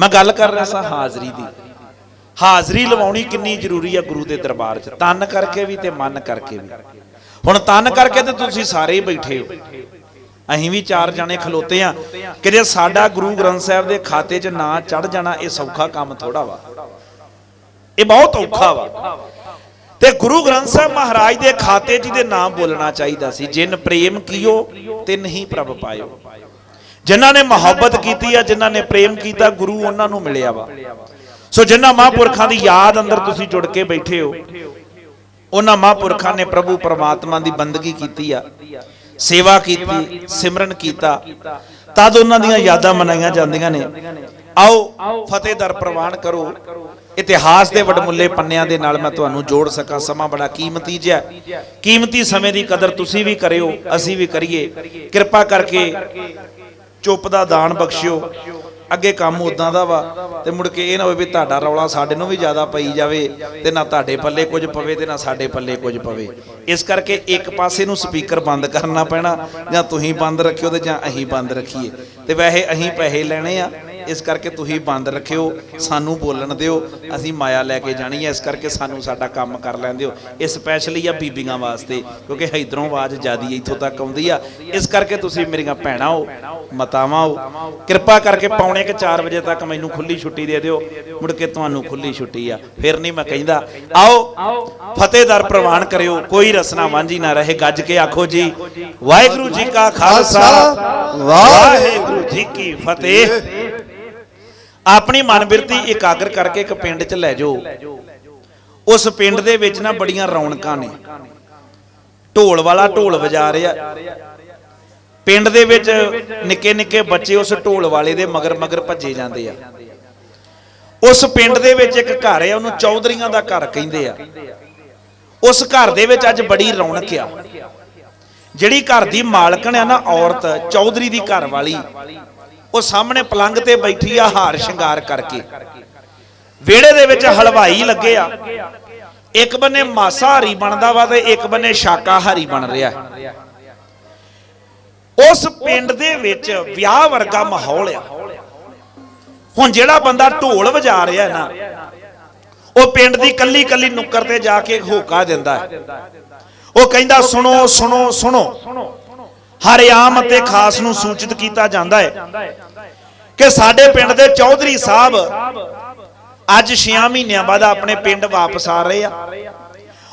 ਮੈਂ ਗੱਲ ਕਰ ਰਿਹਾ ਸਾਂ ਹਾਜ਼ਰੀ ਦੀ। ਹਾਜ਼ਰੀ ਲਵਾਉਣੀ ਕਿੰਨੀ ਜ਼ਰੂਰੀ ਹੈ ਗੁਰੂ ਦੇ ਦਰਬਾਰ 'ਚ। ਤਨ ਕਰਕੇ ਵੀ ਤੇ ਮਨ ਕਰਕੇ ਵੀ। ਹੁਣ ਤਨ ਕਰਕੇ ਤੇ ਤੁਸੀਂ ਸਾਰੇ ਹੀ ਬੈਠੇ ਹੋ। ਅਸੀਂ ਵੀ ਚਾਰ ਜਾਣੇ ਖਲੋਤੇ ਆ ਕਿ ਜੇ ਸਾਡਾ ਗੁਰੂ ਗ੍ਰੰਥ ਸਾਹਿਬ ਦੇ ਖਾਤੇ 'ਚ ਨਾਂ ਚੜ ਜਾਣਾ, ਇਹ ਸੌਖਾ ਕੰਮ ਥੋੜਾ ਵਾ। ਇਹ ਬਹੁਤ ਔਖਾ ਵਾ। ਤੇ ਗੁਰੂ ਗ੍ਰੰਥ ਸਾਹਿਬ ਮਹਾਰਾਜ ਦੇ ਖਾਤੇ 'ਚ ਦੇ ਨਾਮ ਬੋਲਣਾ ਚਾਹੀਦਾ ਸੀ। ਜਿਨ ਪ੍ਰੇਮ ਕੀਓ ਤੇ ਨਹੀਂ ਪ੍ਰਭ ਪਾਇਓ। ਜਿਨ੍ਹਾਂ ਨੇ ਮੁਹੱਬਤ ਕੀਤੀ ਆ, ਜਿਨ੍ਹਾਂ ਨੇ ਪ੍ਰੇਮ ਕੀਤਾ, ਗੁਰੂ ਉਹਨਾਂ ਨੂੰ ਮਿਲਿਆ ਵਾ। ਸੋ ਜਿਨ੍ਹਾਂ ਮਹਾਂਪੁਰਖਾਂ ਦੀ ਯਾਦ ਅੰਦਰ ਤੁਸੀਂ ਜੁੜ ਕੇ ਬੈਠੇ ਹੋ, ਉਹਨਾਂ ਮਹਾਂਪੁਰਖਾਂ ਨੇ ਪ੍ਰਭੂ ਪਰਮਾਤਮਾ ਦੀ ਬੰਦਗੀ ਕੀਤੀ ਆ, ਸੇਵਾ ਕੀਤੀ, ਸਿਮਰਨ ਕੀਤਾ। ਤਦ ਉਹਨਾਂ ਦੀਆਂ ਯਾਦਾਂ ਮਨਾਈਆਂ ਜਾਂਦੀਆਂ ਨੇ। ਆਓ ਫਤਿਹ ਦਰ ਪ੍ਰਵਾਨ ਕਰੋ। ਇਤਿਹਾਸ ਦੇ ਵਡਮੁੱਲੇ ਪੰਨਿਆਂ ਦੇ ਨਾਲ ਮੈਂ ਤੁਹਾਨੂੰ ਜੋੜ ਸਕਾਂ। ਸਮਾਂ ਬੜਾ ਕੀਮਤੀ ਜਿਹਾ ਕੀਮਤੀ ਸਮੇਂ ਦੀ ਕਦਰ ਤੁਸੀਂ ਵੀ ਕਰਿਓ, ਅਸੀਂ ਵੀ ਕਰੀਏ। ਕਿਰਪਾ ਕਰਕੇ ਚੁੱਪ ਦਾ ਦਾਨ ਬਖਸ਼ਿਓ। ਅੱਗੇ ਕੰਮ ਉਦਾਂ ਦਾ ਵਾ ਤੇ ਮੁੜ ਕੇ ਇਹ ਨਾ ਹੋਵੇ ਵੀ ਤੁਹਾਡਾ ਰੌਲਾ ਸਾਡੇ ਨੂੰ ਵੀ ਜ਼ਿਆਦਾ ਪਈ ਜਾਵੇ ਤੇ ਨਾ ਤੁਹਾਡੇ ਪੱਲੇ ਕੁਝ ਪਵੇ ਤੇ ਨਾ ਸਾਡੇ ਪੱਲੇ ਕੁਝ ਪਵੇ। ਇਸ ਕਰਕੇ ਇੱਕ ਪਾਸੇ ਨੂੰ ਸਪੀਕਰ ਬੰਦ ਕਰਨਾ ਪੈਣਾ ਜਾਂ ਤੁਸੀਂ ਬੰਦ ਰੱਖਿਓ ਤੇ ਜਾਂ ਅਸੀਂ ਬੰਦ ਰੱਖੀਏ। ਤੇ ਵੈਸੇ ਅਸੀਂ ਪੈਸੇ ਲੈਣੇ ਆ। ਇਸ ਕਰਕੇ ਤੁਸੀਂ ਬੰਦ ਰੱਖਿਓ, ਸਾਨੂੰ ਬੋਲਣ ਦਿਓ, ਅਸੀਂ ਮਾਇਆ ਲੈ ਕੇ ਜਾਣੀ ਹੈ, ਇਸ ਕਰਕੇ ਸਾਨੂੰ ਸਾਡਾ ਕੰਮ ਕਰ ਲੈਣ ਦਿਓ ਇਹ ਸਪੈਸ਼ਲੀ ਆ ਬੀਬੀਆਂ ਵਾਸਤੇ, ਕਿਉਂਕਿ ਇਧਰੋਂ ਆਵਾਜ਼ ਜਿਆਦੀ ਇੱਥੋਂ ਤੱਕ ਆਉਂਦੀ ਆ। ਇਸ ਕਰਕੇ ਤੁਸੀਂ ਮੇਰੀਆਂ ਭੈਣਾਂ ਹੋ, ਮਾਤਾਵਾਂ ਹੋ, ਕਿਰਪਾ ਕਰਕੇ ਪੌਣੇ ਕਿ 4 ਵਜੇ ਤੱਕ ਮੈਨੂੰ ਖੁੱਲੀ ਛੁੱਟੀ ਦੇ ਦਿਓ, ਮੁੜ ਕੇ ਤੁਹਾਨੂੰ ਖੁੱਲੀ ਛੁੱਟੀ ਆ। ਫਿਰ ਨਹੀਂ ਮੈਂ ਕਹਿੰਦਾ, ਆਓ, ਫਤਿਹਦਰ ਪ੍ਰਵਾਨ ਕਰਿਓ, ਕੋਈ ਰਸਨਾ ਵਾਂਝੀ ਨਾ ਰਹੇ, ਗੱਜ ਕੇ ਆਖੋ ਜੀ, ਵਾਹਿਗੁਰੂ ਜੀ ਕਾ ਖਾਲਸਾ, ਵਾਹਿਗੁਰੂ ਜੀ ਕੀ ਫਤਿਹ। ਆਪਣੀ ਮਨਬਿਰਤੀ ਇਕਾਗਰ ਕਰਕੇ ਇੱਕ ਪਿੰਡ 'ਚ ਲੈ ਜਾਓ। ਉਸ ਪਿੰਡ ਦੇ ਵਿੱਚ ਨਾ ਬੜੀਆਂ ਰੌਣਕਾਂ ਨੇ। ਢੋਲ ਵਾਲਾ ਢੋਲ ਵਜਾ ਰਿਹਾ। ਪਿੰਡ ਦੇ ਵਿੱਚ ਨਿੱਕੇ ਨਿੱਕੇ ਬੱਚੇ ਉਸ ਢੋਲ ਵਾਲੇ ਦੇ ਮਗਰ ਮਗਰ ਭੱਜੇ ਜਾਂਦੇ ਆ। ਉਸ ਪਿੰਡ ਦੇ ਵਿੱਚ ਇੱਕ ਘਰ ਆ, ਉਹਨੂੰ ਚੌਧਰੀਆਂ ਦਾ ਘਰ ਕਹਿੰਦੇ ਆ। ਉਸ ਘਰ ਦੇ ਵਿੱਚ ਅੱਜ ਬੜੀ ਰੌਣਕ ਆ। ਜਿਹੜੀ ਘਰ ਦੀ ਮਾਲਕਣ ਆ ਨਾ ਔਰਤ, ਚੌਧਰੀ ਦੀ ਘਰ ਵਾਲੀ। ਉਹ ਸਾਹਮਣੇ ਪਲੰਗ ਤੇ ਬੈਠੀ ਆ, ਹਾਰ ਸ਼ਿੰਗਾਰ ਕਰਕੇ। ਵਿਹੜੇ ਦੇ ਵਿੱਚ ਹਲਵਾਈ ਲੱਗੇ ਆ। ਇੱਕ ਬੰਨੇ ਮਾਸਾਹਾਰੀ ਬਣਦਾ ਵਾ ਤੇ ਇੱਕ ਬੰਨੇ ਸ਼ਾਕਾਹਾਰੀ ਬਣ ਰਿਹਾ। ਉਸ ਪਿੰਡ ਦੇ ਵਿੱਚ ਵਿਆਹ ਵਰਗਾ ਮਾਹੌਲ ਆ। ਹੁਣ ਜਿਹੜਾ ਬੰਦਾ ਢੋਲ ਵਜਾ ਰਿਹਾ ਨਾ, ਉਹ ਪਿੰਡ ਦੀ ਕੱਲੀ ਕੱਲੀ ਨੁੱਕਰ ਤੇ ਜਾ ਕੇ ਹੋਕਾ ਦਿੰਦਾ। ਹੈ ਉਹ ਕਹਿੰਦਾ, ਸੁਣੋ ਸੁਣੋ ਸੁਣੋ। ਹਰਿਆਮ ਅਤੇ ਖਾਸ ਨੂੰ ਸੂਚਿਤ ਕੀਤਾ ਜਾਂਦਾ ਹੈ ਕਿ ਸਾਡੇ ਪਿੰਡ ਦੇ ਚੌਧਰੀ ਸਾਹਿਬ ਅੱਜ 6 ਮਹੀਨਿਆਂ ਬਾਅਦ ਆਪਣੇ ਪਿੰਡ ਵਾਪਸ ਆ ਰਹੇ ਆ।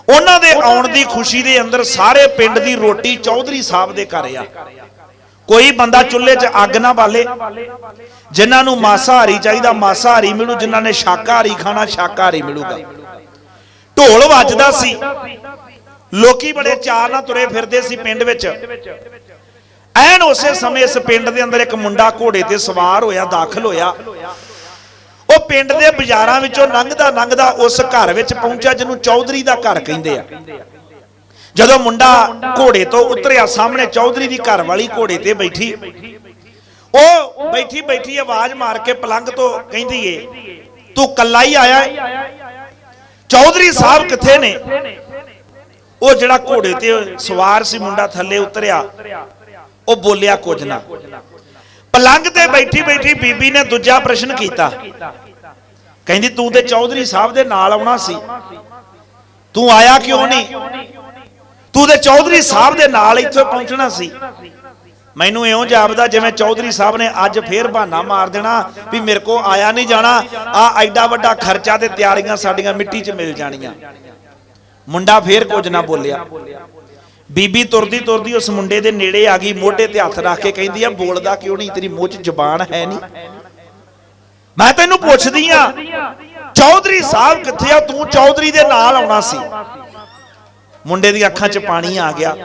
ਉਹਨਾਂ ਦੇ ਆਉਣ ਦੀ ਖੁਸ਼ੀ ਦੇ ਅੰਦਰ ਸਾਰੇ ਪਿੰਡ ਦੀ ਰੋਟੀ ਚੌਧਰੀ ਸਾਹਿਬ ਦੇ ਘਰ ਆ। ਕੋਈ ਬੰਦਾ ਚੁੱਲ੍ਹੇ 'ਚ ਅੱਗ ਨਾ ਬਾਲੇ, ਜਿਨ੍ਹਾਂ ਨੂੰ ਮਾਸਾਹਾਰੀ ਚਾਹੀਦਾ, ਮਾਸਾਹਾਰੀ ਮਿਲੂ, ਜਿਨ੍ਹਾਂ ਨੇ ਸ਼ਾਕਾਹਾਰੀ ਖਾਣਾ, ਸ਼ਾਕਾਹਾਰੀ ਮਿਲੂਗਾ। ਢੋਲ ਵੱਜਦਾ ਸੀ। ਲੋਕੀ ਬੜੇ ਚਾਅ ਨਾਲ ਤੁਰੇ ਫਿਰਦੇ ਸੀ ਪਿੰਡ ਵਿੱਚ। ਐਨ ਉਸੇ ਸਮੇਂ ਇਸ ਪਿੰਡ ਦੇ ਅੰਦਰ ਇੱਕ ਮੁੰਡਾ ਘੋੜੇ ਤੇ ਸਵਾਰ ਹੋਇਆ, ਦਾਖਲ ਹੋਇਆ। ਉਹ ਪਿੰਡ ਦੇ ਬਾਜ਼ਾਰਾਂ ਵਿੱਚੋਂ ਲੰਘਦਾ ਲੰਘਦਾ ਉਸ ਘਰ ਵਿੱਚ ਪਹੁੰਚਿਆ, ਜਿਹਨੂੰ ਚੌਧਰੀ ਦਾ ਘਰ ਕਹਿੰਦੇ ਆ। ਜਦੋਂ ਮੁੰਡਾ ਘੋੜੇ ਤੋਂ ਉਤਰਿਆ, ਸਾਹਮਣੇ ਚੌਧਰੀ ਦੀ ਘਰ ਵਾਲੀ ਘੋੜੇ ਤੇ ਬੈਠੀ। ਉਹ ਬੈਠੀ ਬੈਠੀ ਆਵਾਜ਼ ਮਾਰ ਕੇ ਪਲੰਗ ਤੋਂ ਕਹਿੰਦੀ ਏ, ਤੂੰ ਕੱਲਾ ਹੀ ਆਇਆ ਚੌਧਰੀ ਸਾਹਿਬ ਕਿੱਥੇ ਨੇ? ਉਹ ਜਿਹੜਾ ਘੋੜੇ ਤੇ ਸਵਾਰ ਸੀ, ਮੁੰਡਾ ਥੱਲੇ ਉਤਰਿਆ। ਉਹ ਬੋਲਿਆ ਕੁਝ ਨਾ। ਪਲੰਗ ਤੇ ਬੈਠੀ ਬੈਠੀ ਬੀਬੀ ਨੇ ਦੂਜਾ ਪ੍ਰਸ਼ਨ ਕੀਤਾ। ਕਹਿੰਦੀ, ਤੂੰ ਤੇ ਚੌਧਰੀ ਸਾਹਿਬ ਦੇ ਨਾਲ ਆਉਣਾ ਸੀ। ਤੂੰ ਆਇਆ ਕਿਉਂ ਨਹੀਂ? ਤੂੰ ਤੇ ਚੌਧਰੀ ਸਾਹਿਬ ਦੇ ਨਾਲ ਇੱਥੇ ਪਹੁੰਚਣਾ ਸੀ। ਮੈਨੂੰ ਇਉਂ ਜਾਪਦਾ ਜਿਵੇਂ ਚੌਧਰੀ ਸਾਹਿਬ ਨੇ ਅੱਜ ਫੇਰ ਬਹਾਨਾ ਮਾਰ ਦੇਣਾ ਵੀ ਮੇਰੇ ਕੋ ਆਇਆ ਨਹੀਂ ਜਾਣਾ। ਆ ਐਡਾ ਵੱਡਾ ਖਰਚਾ ਤੇ ਤਿਆਰੀਆਂ ਸਾਡੀਆਂ ਮਿੱਟੀ 'ਚ ਮਿਲ ਜਾਣੀਆਂ। ਮੁੰਡਾ ਫੇਰ ਕੁਝ ਨਾ ਬੋਲਿਆ। ਬੀਬੀ ਤੁਰਦੀ ਤੁਰਦੀ ਉਸ ਮੁੰਡੇ ਦੇ ਨੇੜੇ ਆ ਗਈ, ਮੋਢੇ ਤੇ ਹੱਥ ਰੱਖ ਕੇ ਕਹਿੰਦੀ ਆ, ਬੋਲਦਾ ਕਿਉਂ ਨਹੀਂ, ਤੇਰੀ ਮੂੰਹ 'ਚ ਜ਼ਬਾਨ ਹੈ ਨਹੀਂ। ਮੈਂ ਤੈਨੂੰ ਪੁੱਛਦੀ ਆ, ਚੌਧਰੀ ਸਾਹਿਬ ਕਿੱਥੇ ਆ? ਤੂੰ ਚੌਧਰੀ ਦੇ ਨਾਲ ਆਉਣਾ ਸੀ। ਮੁੰਡੇ ਦੀ ਅੱਖਾਂ 'ਚ ਪਾਣੀ ਆ ਗਿਆ।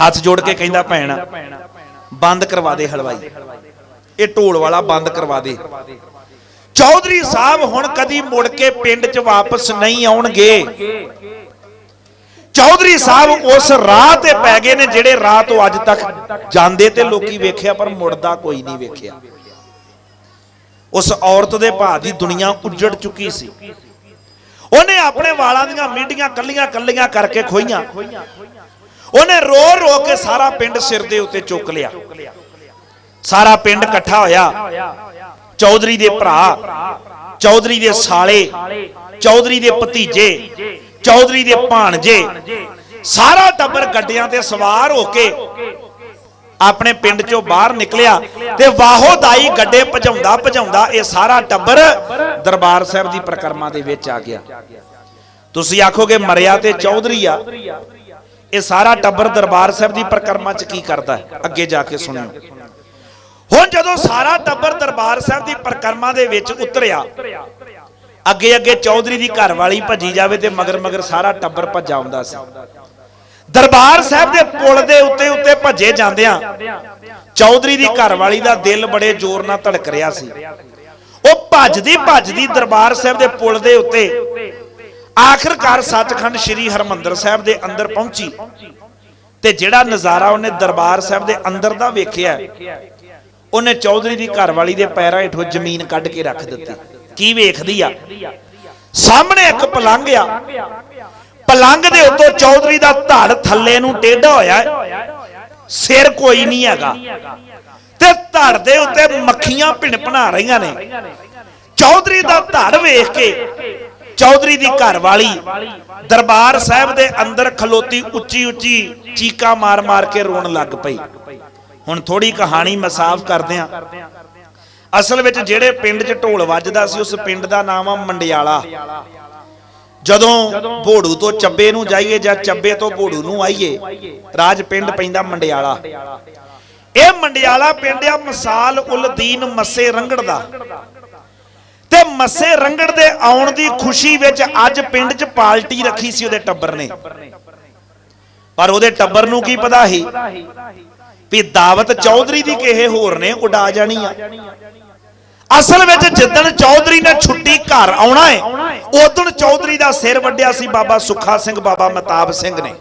ਹੱਥ ਜੋੜ ਕੇ ਕਹਿੰਦਾ, ਭੈਣ, ਬੰਦ ਕਰਵਾ ਦੇ ਹਲਵਾਈ। ਇਹ ਢੋਲ ਵਾਲਾ ਬੰਦ ਕਰਵਾ ਦੇ। ਚੌਧਰੀ ਸਾਹਿਬ ਹੁਣ ਕਦੀ ਮੁੜ ਕੇ ਪਿੰਡ 'ਚ ਵਾਪਸ ਨਹੀਂ ਆਉਣਗੇ। ਚੌਧਰੀ ਸਾਹਿਬ ਉਸ ਰਾਹ ਤੇ ਪੈ ਗਏ ਨੇ ਜਿਹੜੇ ਰਾਹ ਤੋਂ ਅੱਜ ਤੱਕ ਜਾਂਦੇ ਤੇ ਲੋਕੀ ਵੇਖਿਆ ਪਰ ਮੁੜਦਾ ਕੋਈ ਨਹੀਂ ਵੇਖਿਆ। ਉਸ ਔਰਤ ਦੇ ਭਾਅ ਦੀ ਦੁਨੀਆ ਉੱਜੜ ਚੁੱਕੀ ਸੀ। ਉਹਨੇ ਆਪਣੇ ਵਾਲਾਂ ਦੀਆਂ ਮੀਡੀਆਂ ਕੱਲੀਆਂ ਕੱਲੀਆਂ ਕਰਕੇ ਖੋਈਆਂ। ਉਹਨੇ ਰੋ ਰੋ ਕੇ ਸਾਰਾ ਪਿੰਡ ਸਿਰ ਦੇ ਉੱਤੇ ਚੁੱਕ ਲਿਆ। ਸਾਰਾ ਪਿੰਡ ਇਕੱਠਾ ਹੋਇਆ। ਚੌਧਰੀ ਦੇ ਭਰਾ ਚੌਧਰੀ ਦੇ ਸਾਲੇ ਚੌਧਰੀ ਦੇ ਭਤੀਜੇ। ਚੌਧਰੀ ਦੇ ਭਾਣਜੇ ਸਾਰਾ ਟੱਬਰ ਗੱਡਿਆਂ ਤੇ ਸਵਾਰ ਹੋ ਕੇ ਆਪਣੇ ਪਿੰਡ ਚੋਂ ਬਾਹਰ ਨਿਕਲਿਆ ਤੇ ਵਾਹੋ ਦਾਈ ਗੱਡੇ ਭਜਾਉਂਦਾ ਭਜਾਉਂਦਾ ਇਹ ਸਾਰਾ ਟੱਬਰ ਦਰਬਾਰ ਸਾਹਿਬ ਦੀ ਪ੍ਰਕਰਮਾ ਦੇ ਵਿੱਚ ਆ ਗਿਆ। ਤੁਸੀਂ ਆਖੋਗੇ ਮਰਿਆ ਤੇ ਚੌਧਰੀ ਆ। ਇਹ ਸਾਰਾ ਟੱਬਰ ਦਰਬਾਰ ਸਾਹਿਬ ਦੀ ਪ੍ਰਕਰਮਾ ਚ ਕੀ ਕਰਦਾ ਹੈ? ਅੱਗੇ ਜਾ ਕੇ ਸੁਣਿਓ। ਹੁਣ ਜਦੋਂ ਸਾਰਾ ਟੱਬਰ ਦਰਬਾਰ ਸਾਹਿਬ ਦੀ ਪ੍ਰਕਰਮਾ ਦੇ ਵਿੱਚ ਉਤਰਿਆ ਅੱਗੇ ਅੱਗੇ ਚੌਧਰੀ ਦੀ ਘਰ ਵਾਲੀ ਭੱਜੀ ਜਾਵੇ ਤੇ ਮਗਰ ਮਗਰ ਸਾਰਾ ਟੱਬਰ ਭੱਜਾ ਆਉਂਦਾ ਸੀ। ਦਰਬਾਰ ਸਾਹਿਬ ਦੇ ਪੁਲ ਦੇ ਉੱਤੇ ਉੱਤੇ ਭੱਜੇ ਜਾਂਦਿਆਂ ਚੌਧਰੀ ਦੀ ਘਰ ਵਾਲੀ ਦਾ ਦਿਲ ਬੜੇ ਜ਼ੋਰ ਨਾਲ ਧੜਕ ਰਿਹਾ ਸੀ। ਉਹ ਭੱਜਦੀ ਭੱਜਦੀ ਦਰਬਾਰ ਸਾਹਿਬ ਦੇ ਪੁਲ ਦੇ ਉੱਤੇ ਆਖਰਕਾਰ ਸੱਚਖੰਡ ਸ੍ਰੀ ਹਰਮੰਦਰ ਸਾਹਿਬ ਦੇ ਅੰਦਰ ਪਹੁੰਚੀ ਤੇ ਜਿਹੜਾ ਨਜ਼ਾਰਾ ਉਹਨੇ ਦਰਬਾਰ ਸਾਹਿਬ ਦੇ ਅੰਦਰ ਦਾ ਵੇਖਿਆ, ਉਹਨੇ ਚੌਧਰੀ ਦੀ ਘਰ ਵਾਲੀ ਦੇ ਪੈਰਾਂ ਹੇਠੋਂ ਜ਼ਮੀਨ ਕੱਢ ਕੇ ਰੱਖ ਦਿੱਤੀ। ਕੀ ਵੇਖਦੀ ਆ? ਸਾਹਮਣੇ ਇੱਕ ਪਲੰਗ ਆ। ਪਲੰਗ ਦੇ ਉੱਤੋਂ ਚੌਧਰੀ ਦਾ ਧੜ ਥੱਲੇ ਨੂੰ ਟੇਢਾ ਹੋਇਆ। ਸਿਰ ਕੋਈ ਨਹੀਂ ਹੈਗਾ। ਤੇ ਧੜ ਦੇ ਉੱਤੇ ਮੱਖੀਆਂ ਭਿਣਭਣਾ ਰਹੀਆਂ ਨੇ। ਚੌਧਰੀ ਦਾ ਧੜ ਵੇਖ ਕੇ ਚੌਧਰੀ ਦੀ ਘਰ ਵਾਲੀ ਦਰਬਾਰ ਸਾਹਿਬ ਦੇ ਅੰਦਰ ਖਲੋਤੀ ਉੱਚੀ ਉੱਚੀ ਚੀਕਾਂ ਮਾਰ-ਮਾਰ ਕੇ ਰੋਣ ਲੱਗ ਪਈ। ਹੁਣ ਥੋੜੀ ਕਹਾਣੀ ਮਸਾਫ ਕਰਦੇ ਆ ਅਸਲ ਵਿੱਚ ਜਿਹੜੇ ਪਿੰਡ 'ਚ ਢੋਲ ਵੱਜਦਾ ਸੀ, ਉਸ ਪਿੰਡ ਦਾ ਨਾਮ ਆ ਮੰਡਿਆਲਾ। ਜਦੋਂ ਭੋੜੂ ਤੋਂ ਚੱਬੇ ਨੂੰ ਜਾਈਏ ਜਾਂ ਚੱਬੇ ਤੋਂ ਭੋੜੂ ਨੂੰ ਆਈਏ, ਰਾਜ ਪਿੰਡ ਪੈਂਦਾ ਮੰਡਿਆਲਾ। ਇਹ ਮੰਡਿਆਲਾ ਪਿੰਡ ਆ ਮਸਾਲ ਉਲ ਮੱਸੇ ਰੰਗੜ ਦਾ। ਤੇ ਮੱਸੇ ਰੰਗੜ ਦੇ ਆਉਣ ਦੀ ਖੁਸ਼ੀ ਵਿੱਚ ਅੱਜ ਪਿੰਡ 'ਚ ਪਾਰਟੀ ਰੱਖੀ ਸੀ ਉਹਦੇ ਟੱਬਰ ਨੇ। ਪਰ ਉਹਦੇ ਟੱਬਰ ਨੂੰ ਕੀ ਪਤਾ ਸੀ? ਵੀ ਦਾਵਤ ਚੌਧਰੀ ਦੀ ਕਿਸੇ ਹੋਰ ਨੇ ਉਡਾ ਜਾਣੀ ਆ। ਅਸਲ ਵਿੱਚ ਜਿੱਦਣ ਚੌਧਰੀ ਨੇ ਛੁੱਟੀ ਘਰ ਆਉਣਾ ਹੈ ਉਦੋਂ ਚੌਧਰੀ ਦਾ ਸਿਰ ਵੱਡਿਆ ਸੀ ਬਾਬਾ ਸੁੱਖਾ ਸਿੰਘ, ਬਾਬਾ ਮਤਾਬ ਸਿੰਘ ਨੇ।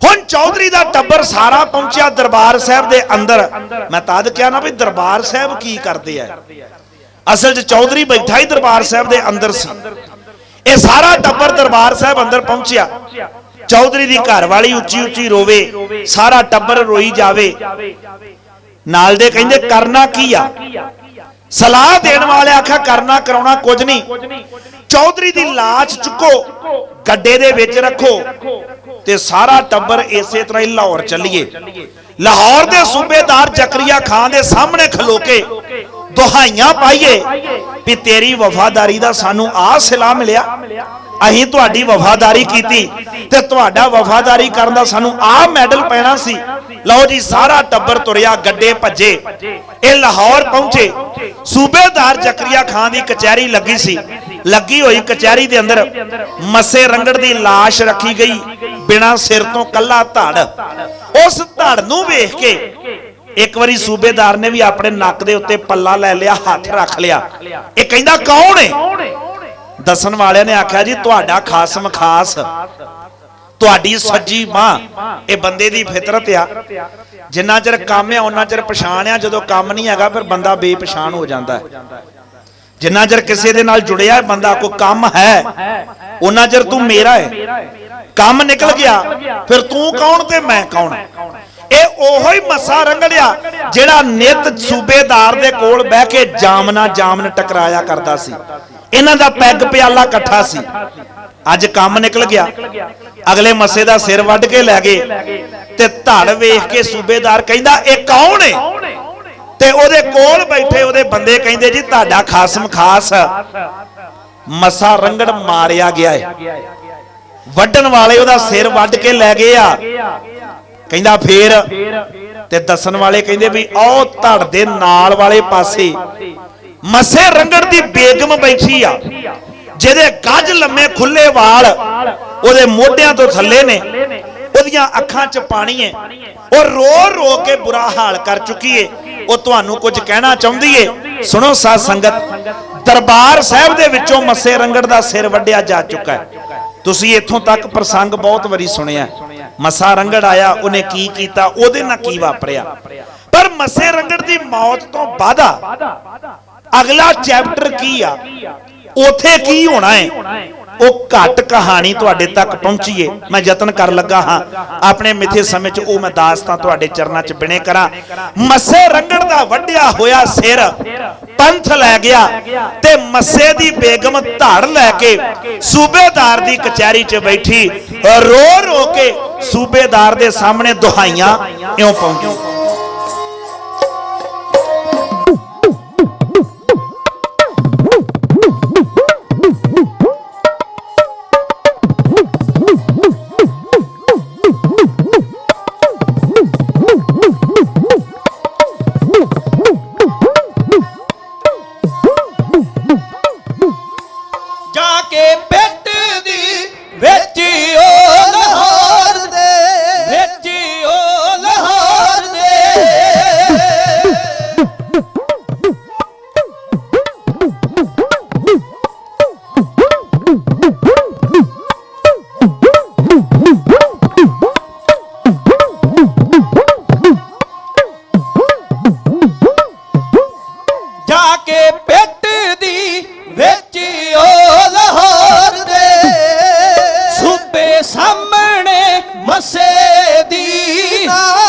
ਹੁਣ ਚੌਧਰੀ ਦਾ ਟੱਬਰ ਸਾਰਾ ਪਹੁੰਚਿਆ ਦਰਬਾਰ ਸਾਹਿਬ ਦੇ ਅੰਦਰ। ਮੈਂ ਤਦ ਕਿਹਾ ਨਾ ਵੀ ਦਰਬਾਰ ਸਾਹਿਬ ਕੀ ਕਰਦੇ ਆ। ਅਸਲ 'ਚ ਚੌਧਰੀ ਬੈਠਾ ਹੀ ਦਰਬਾਰ ਸਾਹਿਬ ਦੇ ਅੰਦਰ ਸੀ। ਇਹ ਸਾਰਾ ਟੱਬਰ ਦਰਬਾਰ ਸਾਹਿਬ ਅੰਦਰ ਪਹੁੰਚਿਆ। ਚੌਧਰੀ ਦੀ ਘਰ ਵਾਲੀ ਉੱਚੀ ਉੱਚੀ ਰੋਵੇ, ਸਾਰਾ ਟੱਬਰ ਰੋਈ ਜਾਵੇ। ਨਾਲ ਦੇ ਕਹਿੰਦੇ, ਕਰਨਾ ਕੀ ਆ? ਸਲਾਹ ਦੇਣ ਵਾਲੇ ਆਖਿਆ ਕਰਨਾ, ਕਰਾਉਣਾ ਕੁਝ ਨਹੀਂ। ਚੌਧਰੀ ਦੀ ਲਾਸ਼ ਚੁੱਕੋ, ਗੱਡੇ ਦੇ ਵਿੱਚ ਰੱਖੋ ਤੇ ਸਾਰਾ ਟੱਬਰ ਇਸੇ ਤਰ੍ਹਾਂ ਹੀ ਲਾਹੌਰ ਚੱਲੀਏ। ਲਾਹੌਰ ਦੇ ਸੂਬੇਦਾਰ ਜ਼ਕਰੀਆ ਖਾਨ ਦੇ ਸਾਹਮਣੇ ਖਲੋ ਕੇ ਦੁਹਾਈਆਂ ਪਾਈਏ ਵੀ ਤੇਰੀ ਵਫਾਦਾਰੀ ਦਾ ਸਾਨੂੰ ਆਹ ਸਿਲਾ ਮਿਲਿਆ। ਅਸੀਂ ਤੁਹਾਡੀ ਵਫਾਦਾਰੀ ਕੀਤੀ ਤੇ ਤੁਹਾਡਾ ਵਫਾਦਾਰੀ ਕਰਨ ਦਾ ਸਾਨੂੰ ਆਹ ਮੈਡਲ ਪੈਣਾ ਸੀ। ਲਓ ਜੀ, ਸਾਰਾ ਟੱਬਰ ਤੁਰਿਆ, ਗੱਡੇ ਭੱਜੇ। ਇਹ ਲਾਹੌਰ ਪਹੁੰਚੇ। ਸੂਬੇਦਾਰ ਜ਼ਕਰੀਆ ਖਾਨ ਦੀ ਕਚਹਿਰੀ ਲੱਗੀ ਸੀ। ਲੱਗੀ ਹੋਈ ਕਚਹਿਰੀ ਦੇ ਅੰਦਰ ਮੱਸੇ ਰੰਗੜ ਦੀ ਲਾਸ਼ ਰੱਖੀ ਗਈ। ਬਿਨਾ ਸਿਰ ਤੋਂ ਕੱਲਾ ਧੜ। ਉਸ ਧੜ ਨੂੰ ਵੇਖ ਕੇ ਇੱਕ ਵਾਰੀ ਸੂਬੇਦਾਰ ਨੇ ਵੀ ਆਪਣੇ ਨੱਕ ਦੇ ਉੱਤੇ ਪੱਲਾ ਲੈ ਲਿਆ, ਹੱਥ ਰੱਖ ਲਿਆ। ਇਹ ਕਹਿੰਦਾ, ਕੌਣ ਹੈ ਦੱਸਣ ਵਾਲਿਆਂ ਨੇ ਆਖਿਆ, ਜੀ, ਤੁਹਾਡਾ ਖਾਸਮ ਖਾਸ। ਤੁਹਾਡੀ ਸੱਜੀ ਮਾਂ ਇਹ ਬੰਦੇ ਦੀ ਫਿਤਰਤ ਆ। ਜਿੰਨਾ ਚਿਰ ਕੰਮ ਆ ਉਹਨਾਂ ਚਿਰ ਪਛਾਣ ਆ। ਜਦੋਂ ਕੰਮ ਨਹੀਂ ਹੈਗਾ ਫਿਰ ਬੰਦਾ ਬੇਪਛਾਣ ਹੋ ਜਾਂਦਾ ਹੈ। ਜਿੰਨਾ ਚਿਰ ਕਿਸੇ ਦੇ ਨਾਲ ਜੁੜਿਆ ਬੰਦਾ ਕੋਈ ਕੰਮ ਹੈ ਉਹਨਾਂ ਚਿਰ ਤੂੰ ਮੇਰਾ ਹੈ। ਕੰਮ ਨਿਕਲ ਗਿਆ ਫਿਰ ਤੂੰ ਕੌਣ ਤੇ ਮੈਂ ਕੌਣ ਇਹ ਉਹੋ ਹੀ ਮੱਸਾ ਰੰਗੜਿਆ ਜਿਹੜਾ ਨਿਤ ਸੂਬੇਦਾਰ ਦੇ ਕੋਲ ਬਹਿ ਕੇ ਜਾਮਨਾ ਜਾਮਨ ਟਕਰਾਇਆ ਕਰਦਾ ਸੀ। ਇਹਨਾਂ ਦਾ ਪੈਗ ਪਿਆਲਾ ਇਕੱਠਾ ਸੀ। ਅੱਜ ਕੰਮ ਨਿਕਲ ਗਿਆ। ਅਗਲੇ ਮੱਸੇ ਦਾ ਸਿਰ ਵੱਢ ਕੇ ਲੈ ਗਏ ਤੇ ਧੜ ਵੇਖ ਕੇ ਸੂਬੇਦਾਰ ਕਹਿੰਦਾ, ਇਹ ਕੌਣ ਹੈ ਤੇ ਉਹਦੇ ਕੋਲ ਬੈਠੇ ਉਹਦੇ ਬੰਦੇ ਕਹਿੰਦੇ, ਜੀ, ਤੁਹਾਡਾ ਖਾਸਮ ਖਾਸ ਮੱਸਾ ਰੰਗੜ ਮਾਰਿਆ ਗਿਆ ਹੈ ਵੱਢਣ ਵਾਲੇ ਉਹਦਾ ਸਿਰ ਵੱਢ ਕੇ ਲੈ ਗਏ ਆ। ਕਹਿੰਦਾ, ਫੇਰ? ਤੇ ਦੱਸਣ ਵਾਲੇ ਕਹਿੰਦੇ ਵੀ ਉਹ ਧੜ ਦੇ ਨਾਲ ਵਾਲੇ ਪਾਸੇ। ਮਸੇ ਰੰਗੜ ਦੀ ਬੇਗਮ ਬੈਠੀ ਆ। ਜਿਹਦੇ ਗੱਜ ਲੰਮੇ ਖੁੱਲੇ ਵਾਲ, ਉਹਦੇ ਮੋਢਿਆਂ ਤੋਂ ਥੱਲੇ ਨੇ, ਉਹਦੀਆਂ ਅੱਖਾਂ 'ਚ ਪਾਣੀ ਹੈ ਉਹ ਰੋ ਰੋ ਕੇ ਬੁਰਾ ਹਾਲ ਕਰ ਚੁੱਕੀ ਏ। ਉਹ ਤੁਹਾਨੂੰ ਕੁਝ ਕਹਿਣਾ ਚਾਹੁੰਦੀ ਏ। ਸੁਣੋ ਸਾਧ ਸੰਗਤ, ਦਰਬਾਰ ਸਾਹਿਬ ਦੇ ਵਿੱਚੋਂ ਮੱਸੇ ਰੰਗੜ ਦਾ ਸਿਰ ਵੱਢਿਆ ਜਾ ਚੁੱਕਾ ਹੈ। ਤੁਸੀਂ ਇੱਥੋਂ ਤੱਕ ਪ੍ਰਸੰਗ ਬਹੁਤ ਵਾਰੀ ਸੁਣਿਆ ਮੱਸਾ ਰੰਗੜ ਆਇਆ, ਉਹਨੇ ਕੀ ਕੀਤਾ, ਉਹਦੇ ਨਾਲ ਕੀ ਵਾਪਰਿਆ? ਪਰ ਮੱਸੇ ਰੰਗੜ ਦੀ ਮੌਤ ਤੋਂ ਬਾਅਦ ਅਗਲਾ ਚੈਪਟਰ ਕੀ ਆ? ਉਥੇ ਕੀ ਹੋਣਾ ਹੈ? ਉਹ ਘੱਟ ਕਹਾਣੀ ਤੁਹਾਡੇ ਤੱਕ ਪਹੁੰਚੀਏ। ਮੈਂ ਯਤਨ ਕਰ ਲੱਗਾ ਹਾਂ। ਆਪਣੇ ਮਿੱਥੇ ਸਮੇਂ 'ਚ ਉਹ ਮੈਂ ਦਾਸਤਾਂ ਤੁਹਾਡੇ ਚਰਨਾਂ 'ਚ ਬਿਨੇ ਕਰਾਂ। ਮੱਸੇ ਰੰਗੜ ਦਾ ਵੱਡਿਆ ਹੋਇਆ ਸਿਰ ਪੰਥ ਲੈ ਗਿਆ ਤੇ ਮੱਸੇ ਦੀ ਬੇਗਮ ਧੜ ਲੈ ਕੇ ਸੂਬੇਦਾਰ ਦੀ ਕਚਹਿਰੀ 'ਚ ਬੈਠੀ। ਰੋ ਰੋ ਕੇ ਸੂਬੇਦਾਰ ਦੇ ਸਾਹਮਣੇ ਦੁਹਾਈਆਂ ਇਉਂ ਪਾਉਂਦੀ ਜਾ ਮਸੇ ਦੀ ਨਾਰ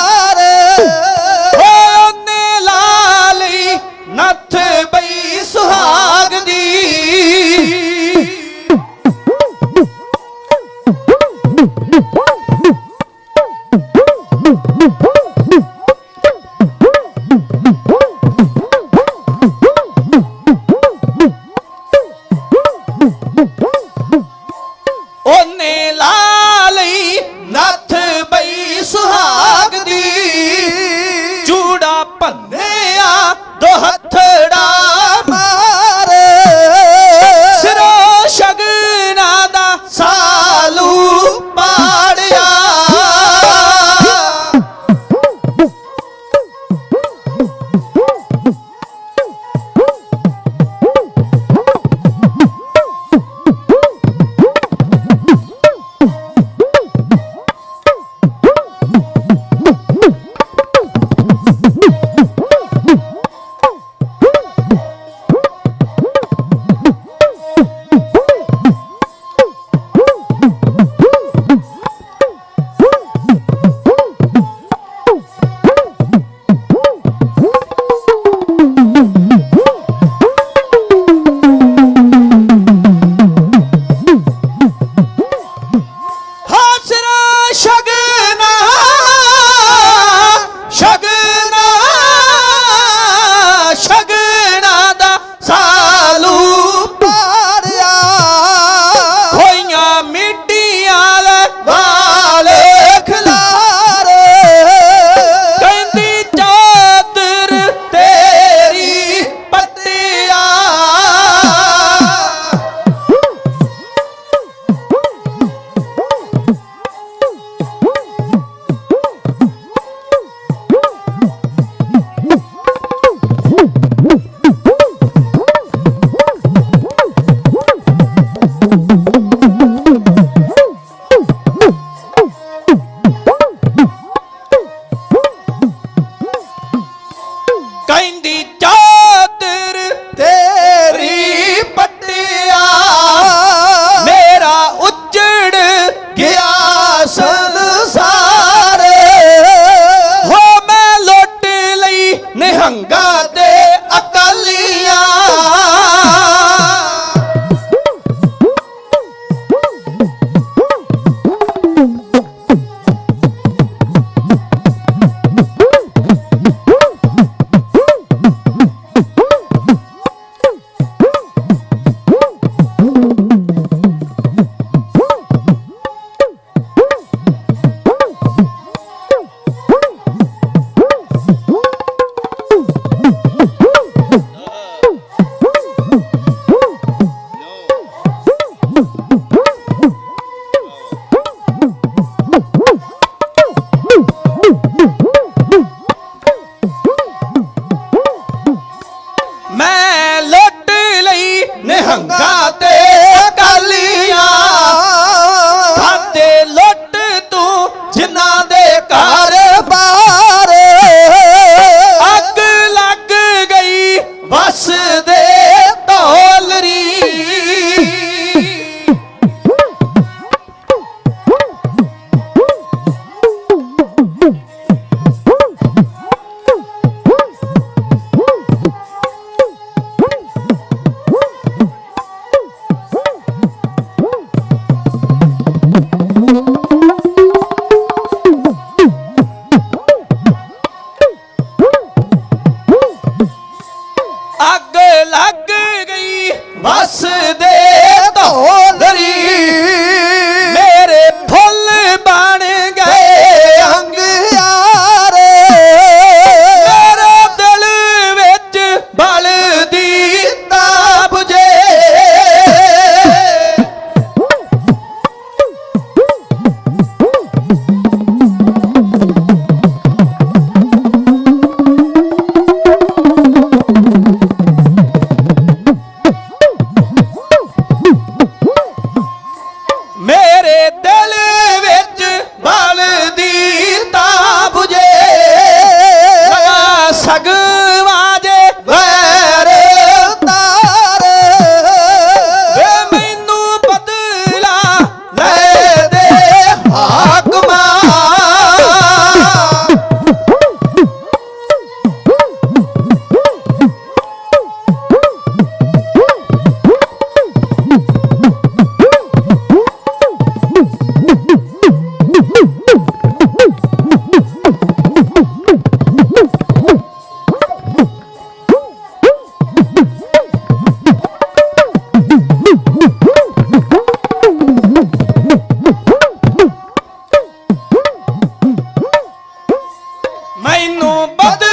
ਮੈਨੂੰ ਬਦ